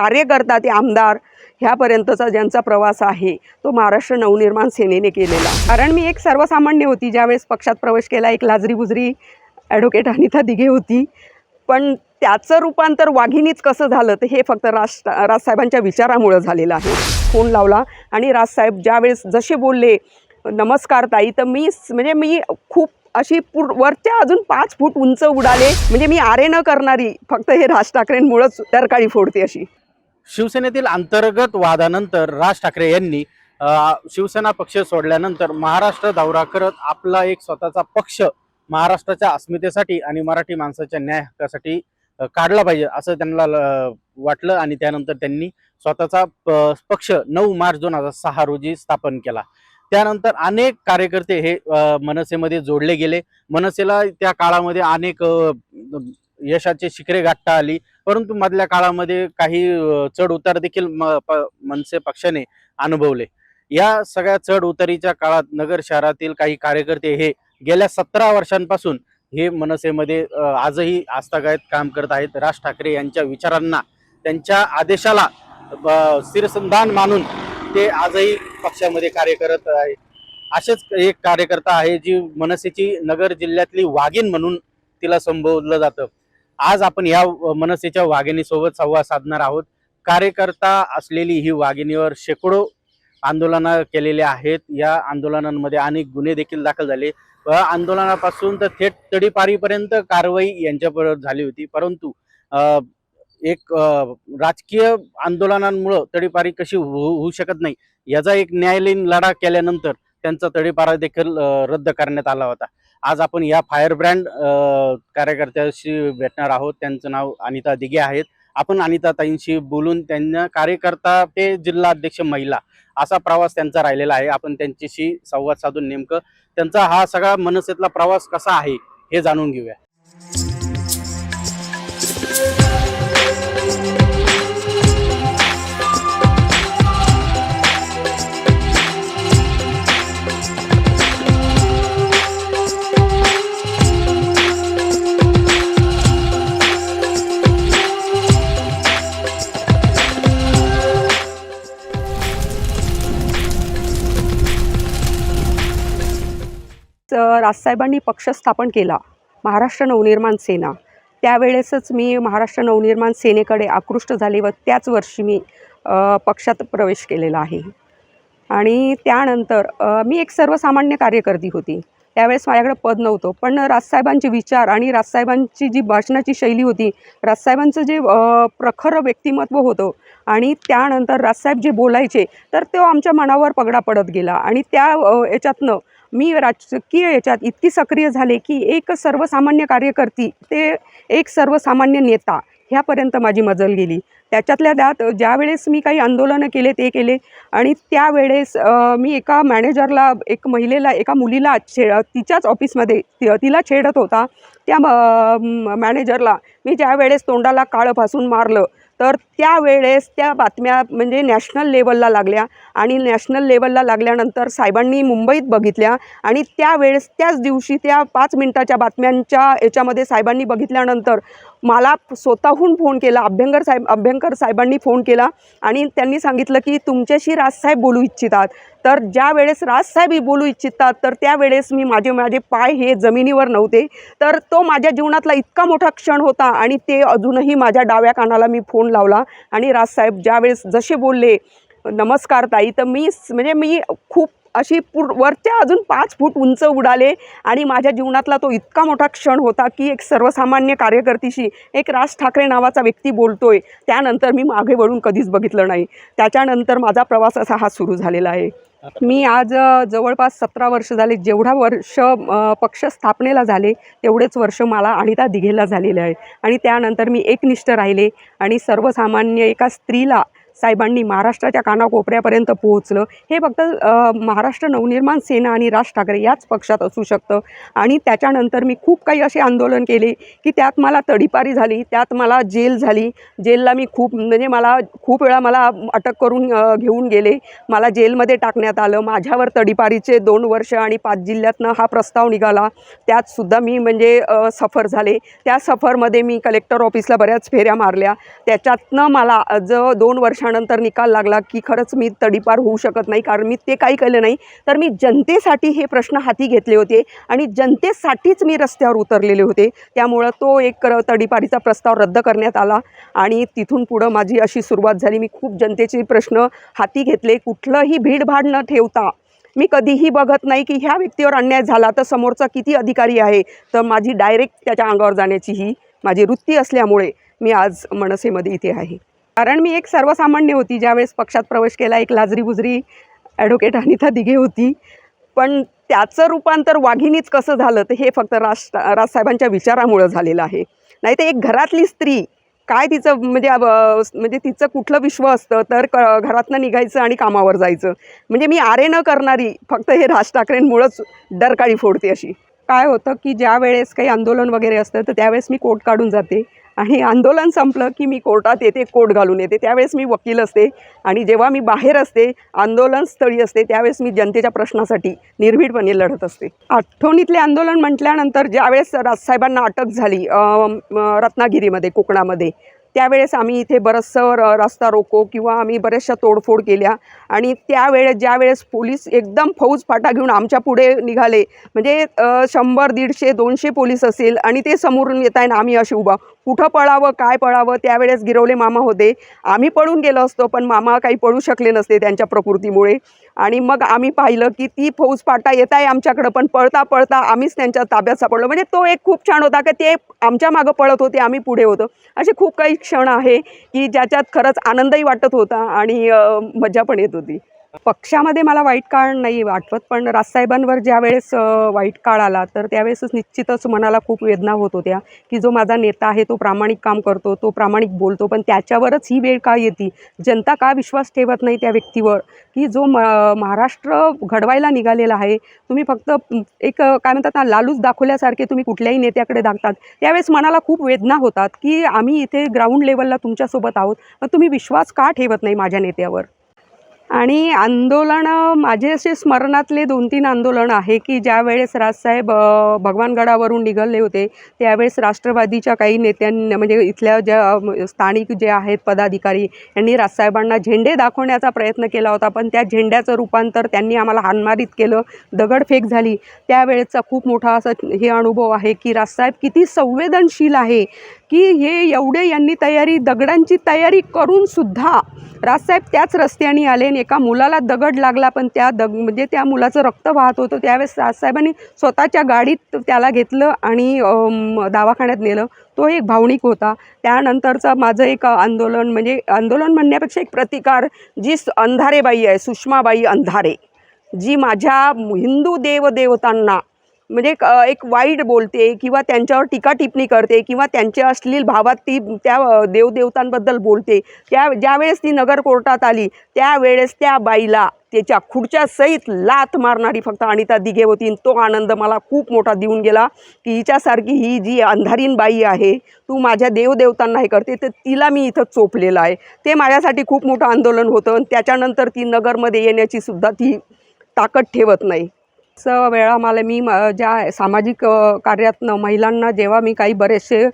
कार्यकर्ता ते आमदार ह्यापर्यंतचा ज्यांचा प्रवास आहे तो महाराष्ट्र नवनिर्माण सेनेने केलेला. कारण मी एक सर्वसामान्य होती ज्यावेळेस पक्षात प्रवेश केला एक लाजरी बुजरी ॲडव्होकेट अनिता दिघे होती. पण त्याचं रूपांतर वाघिणीच कसं झालं तर हे फक्त राज राजसाहेबांच्या विचारामुळं झालेलं आहे. फोन लावला आणि राजसाहेब ज्यावेळेस जसे बोलले नमस्कार ताई तर मी म्हणजे मी खूप अशी पूर वरच्या अजून पाच फूट उंच उडाले. म्हणजे मी आरे न करणारी फक्त हे राज ठाकरेंमुळंच तरकाळी फोडते अशी. शिवसेनेतील अंतर्गत वादानंतर राज ठाकरे यांनी शिवसेना पक्ष सोडल्यानंतर महाराष्ट्र दौरा करत आपला एक स्वतःचा पक्ष महाराष्ट्राच्या अस्मितेसाठी आणि मराठी माणसाच्या न्याय हक्कासाठी काढला पाहिजे असं त्यांना ल- वाटलं आणि त्यानंतर त्यांनी स्वतःचा प- पक्ष नऊ मार्च दोन हजार सहा रोजी स्थापन केला. त्यानंतर अनेक कार्यकर्ते हे मनसेमध्ये जोडले गेले. मनसेला त्या काळामध्ये अनेक यशाचे शिखरे गाठता आली. परंतु मधल्या काळामध्ये काही चढ उतार देखील म- प- मनसे पक्षाने अनुभवले. या सगळ्या चढ उतारीच्या काळात नगर शहरातील काही कार्यकर्ते हे गेल्या सतरा वर्षांपासून हे मनसेमध्ये आजही आस्थागायत काम करत आहेत. राज ठाकरे यांच्या विचारांना त्यांच्या आदेशाला ब- शिरसंधान मानून ते आजही पक्षामध्ये कार्य करत आहे. असेच एक कार्यकर्ता आहे जी मनसेची नगर जिल्ह्यातली वाघीण म्हणून तिला संबोधलं जातं. आज आपण या मनसेच्या वाघिणीसोबत संवाद साधणार आहोत. कार्यकर्ता असलेली ही वाघिणीवर शेकडो आंदोलनं केलेली आहेत. या आंदोलनांमध्ये अनेक गुन्हे देखील दाखल झाले. व आंदोलनापासून तर थेट तडीपारीपर्यंत कारवाई यांच्यावर झाली होती. परंतु एक राजकीय आंदोलनांमुळं तडीपारी कशी होऊ होऊ शकत नाही याचा एक न्यायालयीन लढा केल्यानंतर त्यांचा तडीपारा देखील रद्द करण्यात आला होता. आज आपण या फायर ब्रँड कार्यकर्त्याशी भेटणार आहोत. त्यांचं नाव अनिता दिघे आहेत. आपण अनिता ताईंशी बोलून त्यांना कार्यकर्ता ते जिल्हा अध्यक्ष महिला असा प्रवास त्यांचा राहिलेला आहे. आपण त्यांच्याशी संवाद साधून नेमकं त्यांचा हा सगळा मनसेतला प्रवास कसा आहे हे जाणून घेऊया. राजसाहेबांनी पक्ष स्थापन केला महाराष्ट्र नवनिर्माण सेना. त्यावेळेसच मी महाराष्ट्र नवनिर्माण सेनेकडे आकृष्ट झाले व त्याच वर्षी मी पक्षात प्रवेश केलेला आहे. आणि त्यानंतर मी एक सर्वसामान्य कार्यकर्ती होती. त्यावेळेस माझ्याकडे पद नव्हतं पण राजसाहेबांचे विचार आणि राजसाहेबांची जी भाषणाची शैली होती राजसाहेबांचं जे प्रखर व्यक्तिमत्व होतं आणि त्यानंतर राजसाहेब जे बोलायचे तर तो आमच्या मनावर पगडा पडत गेला. आणि त्या याच्यातनं मी राजकीय याच्यात इतकी सक्रिय झाले की एक सर्वसामान्य कार्यकर्ती ते एक सर्वसामान्य नेता ह्यापर्यंत माझी मजल गेली. त्याच्यातल्या त्यात ज्यावेळेस मी काही आंदोलनं केले ते केले आणि त्यावेळेस मी एका मॅनेजरला एक महिलेला एका मुलीला छे तिच्याच ऑफिसमध्ये ति तिला छेडत होता. त्या म- मॅनेजरला मी ज्यावेळेस तोंडाला काळं फासून मारलं तर त्यावेळेस त्या बातम्या म्हणजे नॅशनल लेवलला लागल्या आणि नॅशनल लेवलला लागल्यानंतर साहेबांनी मुंबईत बघितल्या आणि त्यावेळेस त्याच दिवशी त्या पाच मिनटाच्या बातम्यांच्या याच्यामध्ये साहेबांनी बघितल्यानंतर मला स्वतःहून फोन केला अभ्यंकर साहेब अभ्यंकर साहेबांनी फोन केला आणि त्यांनी सांगितलं की तुमच्याशी राजसाहेब बोलू इच्छितात. तर ज्या वेळेस राजसाहेब बोलू इच्छितात तर त्यावेळेस मी माझे माझे पाय हे जमिनीवर नव्हते. तर तो माझ्या जीवनातला इतका मोठा क्षण होता आणि ते अजूनही माझ्या डाव्या कानाला मी फोन लावला आणि राजसाहेब ज्यावेळेस जसे बोलले नमस्कार ताई तर मी म्हणजे मी खूप अशी पूर वरच्या अजून पाच फूट उंच उडाले आणि माझ्या जीवनातला तो इतका मोठा क्षण होता की एक सर्वसामान्य कार्यकर्तीशी एक राज ठाकरे नावाचा व्यक्ती बोलतोय. त्यानंतर मी मागे वळून कधीच बघितलं नाही. त्याच्यानंतर माझा प्रवास असा हा सुरू झालेला आहे. मी आज जवळपास सतरा वर्ष झाले जेवढा वर्ष पक्ष स्थापनेला झाले तेवढेच वर्ष मला अनिता दिघेला झालेले आहे. आणि त्यानंतर मी एकनिष्ठ राहिले आणि सर्वसामान्य एका स्त्रीला साहेबांनी महाराष्ट्राच्या कानाकोपऱ्यापर्यंत पोहोचलं. हे फक्त महाराष्ट्र नवनिर्माण सेना आणि राज ठाकरे याच पक्षात असू शकतं. आणि त्याच्यानंतर मी खूप काही असे आंदोलन केले की त्यात मला तडीपारी झाली त्यात मला जेल झाली. जेलला मी खूप म्हणजे मला खूप वेळा मला अटक करून घेऊन गेले. मला जेलमध्ये टाकण्यात आलं. माझ्यावर तडीपारीचे दोन वर्ष आणि पाच जिल्ह्यातनं हा प्रस्ताव निघाला. त्यातसुद्धा मी म्हणजे सफर झाले. त्या सफरमध्ये मी कलेक्टर ऑफिसला बऱ्याच फेऱ्या मारल्या. त्याच्यातनं मला ज जो दोन वर्षानंतर निकाल लागला की खरंच मी तडीपार होऊ शकत नाही कारण मी ते काही केलं नाही. तर मी जनतेसाठी हे प्रश्न हाती घेतले होते आणि जनतेसाठीच मी रस्त्यावर उतरलेले होते. त्यामुळं तो एक तडीपारीचा प्रस्ताव रद्द करण्यात आला आणि तिथून पुढं माझी अशी सुरुवात झाली. मी खूप जनतेचे प्रश्न हाती घेतले. कुठलंही भीडभाड न ठेवता मी कधीही बघत नाही की ह्या व्यक्तीवर अन्याय झाला तर समोरचा किती अधिकारी आहे. तर माझी डायरेक्ट त्याच्या अंगावर जाण्याची ही माझी वृत्ती असल्यामुळे मी आज मनसेमध्ये इथे आहे. कारण मी एक सर्वसामान्य होती ज्यावेळेस पक्षात प्रवेश केला एक लाजरी बुजरी ॲडव्होकेट अनिता दिघे होती. पण त्याचं रूपांतर वाघिणीच कसं झालं तर हे फक्त राज राजसाहेबांच्या विचारामुळं झालेलं आहे. नाही तर एक घरातली स्त्री काय तिचं म्हणजे म्हणजे तिचं कुठलं विश्व असतं तर क घरातनं निघायचं आणि कामावर जायचं. म्हणजे मी आरे न करणारी फक्त हे राज ठाकरेंमुळंच डरकाळी फोडते अशी. काय होतं की ज्या वेळेस काही आंदोलन वगैरे असतं तर त्यावेळेस मी कोर्ट काढून जाते. आणि आंदोलन संपलं की मी कोर्टात येते कोर्ट घालून येते. त्यावेळेस मी वकील असते आणि जेव्हा मी बाहेर असते आंदोलन स्थळी असते त्यावेळेस मी जनतेच्या प्रश्नासाठी निर्भीडपणे लढत असते. आठवणीतले आंदोलन म्हटल्यानंतर ज्यावेळेस राजसाहेबांना अटक झाली रत्नागिरीमध्ये कोकणामध्ये त्यावेळेस आम्ही इथे बरंचसं र रस्ता रोको किंवा आम्ही बऱ्याचशा तोडफोड केल्या. आणि त्यावेळेस ज्यावेळेस पोलीस एकदम फौज फाटा घेऊन आमच्या पुढे निघाले म्हणजे शंभर दीडशे दोनशे पोलीस असेल आणि ते समोरून येत आहे ना आम्ही असे उभा. कुठं पळावं काय पळावं त्यावेळेस गिरवले मामा होते. आम्ही पळून गेलो असतो पण मामा काही पळू शकले नसते त्यांच्या प्रकृतीमुळे. आणि मग आम्ही पाहिलं की ती फौज फाटा येत आहे आमच्याकडं पण पळता पळता आम्हीच त्यांच्या ताब्यात सापडलो. म्हणजे तो एक खूप छान होता का ते आमच्या मागं पळत होते आम्ही पुढे होतो. असे खूप काही क्षण आहे की ज्याच्यात खरंच आनंदही वाटत होता आणि मजा पण येत होती. पक्षामध्ये मला वाईट काळ नाही आठवत पण राजसाहेबांवर ज्या वेळेस वाईट काळ आला तर त्यावेळेसच निश्चितच मनाला खूप वेदना होत होत्या की जो माझा नेता आहे तो प्रामाणिक काम करतो तो प्रामाणिक बोलतो पण त्याच्यावरच ही वेळ का येते? जनता का विश्वास ठेवत नाही त्या व्यक्तीवर? की जो म महाराष्ट्र घडवायला निघालेला आहे तुम्ही फक्त एक काय म्हणतात ना लालूच दाखवल्यासारखे तुम्ही कुठल्याही नेत्याकडे दाखतात. त्यावेळेस मनाला खूप वेदना होतात की आम्ही इथे ग्राउंड लेवलला तुमच्यासोबत आहोत पण तुम्ही विश्वास का ठेवत नाही माझ्या नेत्यावर? आणि आंदोलनं माझे असे स्मरणातले दोन तीन आंदोलन आहे की ज्या वेळेस राजसाहेब भगवानगडावरून निघाले होते त्यावेळेस राष्ट्रवादीच्या काही नेत्यांना म्हणजे इथल्या ज्या स्थानिक जे आहेत पदाधिकारी यांनी राजसाहेबांना झेंडे दाखवण्याचा प्रयत्न केला होता. पण त्या झेंड्याचं रूपांतर त्यांनी आम्हाला हानमारीत केलं दगडफेक झाली. त्यावेळेचा खूप मोठा असा हे अनुभव आहे की राजसाहेब किती संवेदनशील आहे. की हे एवढे यांनी तयारी दगडांची तयारी करूनसुद्धा राजसाहेब त्याच रस्त्याने आले आणि एका मुलाला दगड लागला. पण त्या दग म्हणजे त्या मुलाचं रक्त वाहत होतं. त्यावेळेस राजसाहेबांनी स्वतःच्या गाडीत त्याला घेतलं आणि दवाखान्यात नेलं. तो एक भावनिक होता. त्यानंतरचं माझं एक आंदोलन म्हणजे आंदोलन म्हणण्यापेक्षा एक प्रतिकार जी स- अंधारेबाई आहे सुषमाबाई अंधारे जी माझ्या हिंदू देवदेवतांना म्हणजे एक वाईट बोलते किंवा त्यांच्यावर टीका टिप्पणी करते किंवा त्यांच्या अश्लील भावात ती त्या देवदेवतांबद्दल बोलते. त्या ज्यावेळेस ती नगर कोर्टात आली त्यावेळेस त्या बाईला त्याच्या खुर्च्या सहित लाथ मारणारी फक्त अनिता दिघे होती. आणि तो आनंद मला खूप मोठा देऊन गेला की हिच्यासारखी ही जी अंधारीन बाई आहे तू माझ्या देवदेवतांना हे करते तर तिला मी इथं चोपलेलं आहे. ते माझ्यासाठी खूप मोठं आंदोलन होतं आणि त्याच्यानंतर ती नगरमध्ये येण्याची सुद्धा ती ताकद ठेवत नाही. वेळा मला मी म ज्या सामाजिक कार्यातनं महिलांना जेव्हा मी काही बरेचसे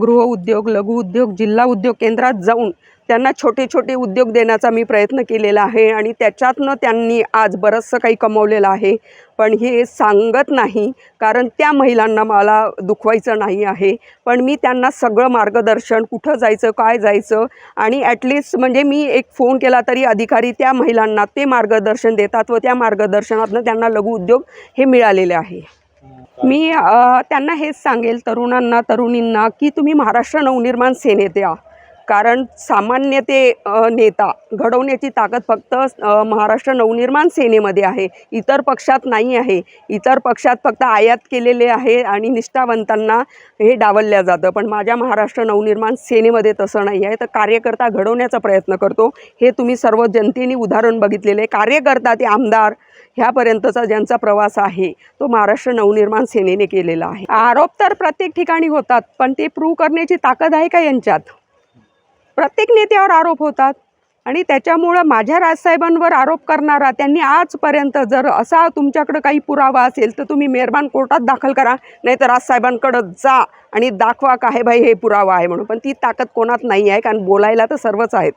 गृहउद्योग लघुउद्योग जिल्हा उद्योग केंद्रात जाऊन त्यांना छोटे छोटे उद्योग देण्याचा मी प्रयत्न केलेला आहे आणि त्याच्यातनं त्यांनी आज बरंचसं काही कमवलेलं आहे. पण हे सांगत नाही कारण त्या महिलांना मला दुखवायचं नाही आहे. पण मी त्यांना सगळं मार्गदर्शन कुठं जायचं काय जायचं आणि ॲटलिस्ट म्हणजे मी एक फोन केला तरी अधिकारी त्या महिलांना ते मार्गदर्शन देतात व त्या मार्गदर्शनातनं त्यांना लघुउद्योग हे मिळालेले आहे. मी त्यांना हेच सांगेल तरुणांना तरुणींना की तुम्ही महाराष्ट्र नवनिर्माण सेनेत या. कारण सामान्य ते नेता घडवण्याची ताकद फक्त महाराष्ट्र नवनिर्माण सेनेमध्ये आहे. इतर पक्षात नाही आहे. इतर पक्षात फक्त आयात केलेले आहे आणि निष्ठावंतांना हे डावलल्या जातं. पण माझ्या महाराष्ट्र नवनिर्माण सेनेमध्ये तसं नाही आहे. तर कार्यकर्ता घडवण्याचा प्रयत्न करतो. हे तुम्ही सर्व जनतेने उदाहरण बघितलेलं. आहे कार्यकर्ता ते आमदार ह्यापर्यंतचा ज्यांचा प्रवास आहे तो महाराष्ट्र नवनिर्माण सेनेने केलेला आहे. आरोप तर प्रत्येक ठिकाणी होतात पण ते प्रूव्ह करण्याची ताकद आहे का यांच्यात? प्रत्येक नेत्यावर आरोप होतात. आणि त्याच्यामुळं माझ्या राजसाहेबांवर आरोप करणारा त्यांनी आजपर्यंत जर असा तुमच्याकडं काही पुरावा असेल तर तुम्ही मेहरबान कोर्टात दाखल करा नाही तर राजसाहेबांकडं जा आणि दाखवा का हे भाई हे पुरावा आहे म्हणून. पण ती ताकद कोणात नाही आहे कारण बोलायला तर सर्वच आहेत.